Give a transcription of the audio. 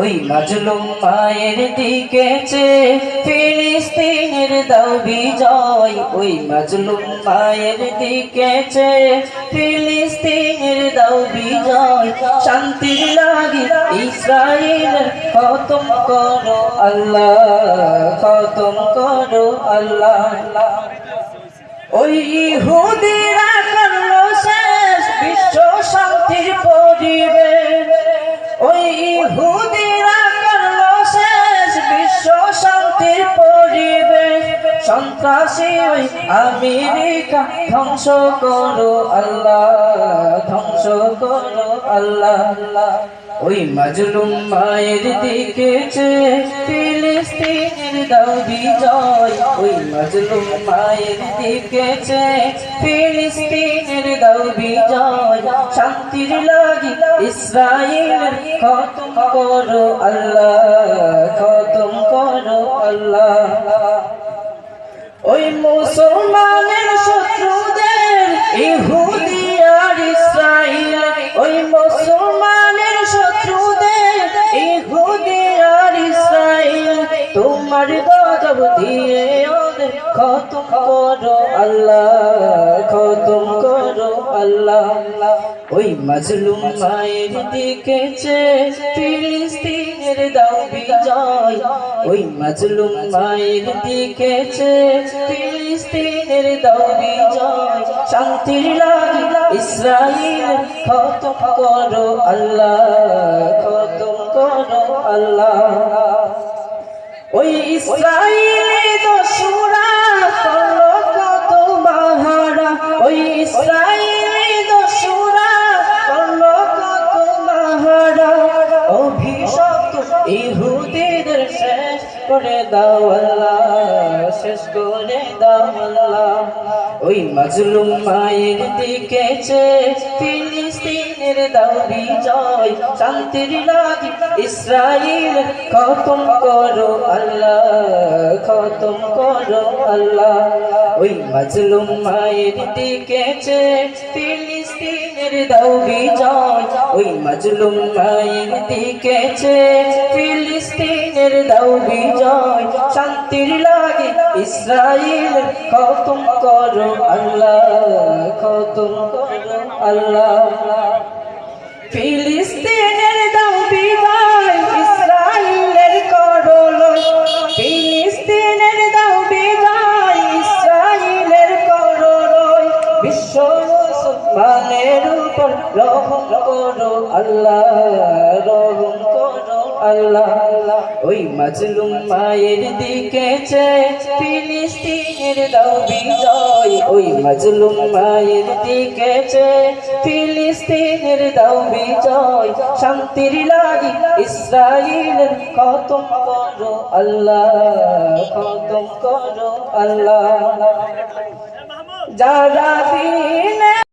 ওই মাজলুম মায়ের দিকে চেয়ে ফিলিস্তিনের দাও বিজয়। ওই মাজলুম মায়ের দিকে চেয়ে ফিলিস্তিনের দাও বিজয়। শান্তির লাগি ইসরায়েলের খতম করো আল্লাহ, খতম করো আল্লাহ। ওই ইহুদিরা করল শেষ, বিশ্ব ওই আমেরিকা, ধ্বংস করো আল্লাহ, ধ্বংস করো আল্লাহ। আল্লাহ ওই মাজলুম মায়ের দিকে ফিলিস্তিনের দাও বিজয়। ওই মাজলুম মায়ের দিকে ফিলিস্তিনের দাও বিজয়। শান্তির লাগি ইসরায়েলের খতম করো আল্লাহ, খতম করো আল্লাহ। ওই মুসলমানের শত্রুদের, ইহুদি আর ইসরাইল। ওই মুসলমানের শত্রুদের, ইহুদি আর ইসরাইল। তোমার গজব দিয়ে ওদের খতম করো আল্লাহ, খতম করো আল্লাহ। ওই মাজলুম মায়ের দিকে চেয়ে ফিলিস্তিনের দাও বিজয়। ওই মাজলুম মায়ের দিকে ফিলিস্তিনের দাও বিজয়। শান্তির লাগি ইসরায়েল খতম করো আল্লাহ, খতম করো আল্লাহ। ওই ইসরায়েল দোসরা শেষ করে দাও আল্লাহ, শেষ করে দাও আল্লাহ। ওই মাজলুম মায়ের দিকে ফিলিস্তিনের দাও বিজয়, শান্তির লাগি ইসরায়েল খতম করো আল্লাহ, খতম করো আল্লাহ। ওই মাজলুম মায়ের দিকে চেয়ে ফিলিস্তিনের দাও বিজয়, ওই মাজলুম মায়ের দিকে চেয়ে ফিলিস্তিনের দাও বিজয় শান্তির লাগে ইসরায়েল খতম করো আল্লাহ, খতম করো আল্লাহ ফিলিস্তিনের দাও বিজয় ইসরায়েলের করো। ফিলিস্তিনের দাও বিজয় ইসরায়েলের করো। বিশ্ব মুসলমানের উপর রহম করো আল্লাহ, রহম করো আল্লাহ। ওই মাজলুম মায়ের দিকে ফিলিস্তিনের দাও বিজয়, ওই মাজলুম মায়ের দিকে ফিলিস্তিনের দাও বিজয়। শান্তির লাগি ইসরায়েলের খতম করো আল্লাহ, খতম করো আল্লাহ। যারা দিনে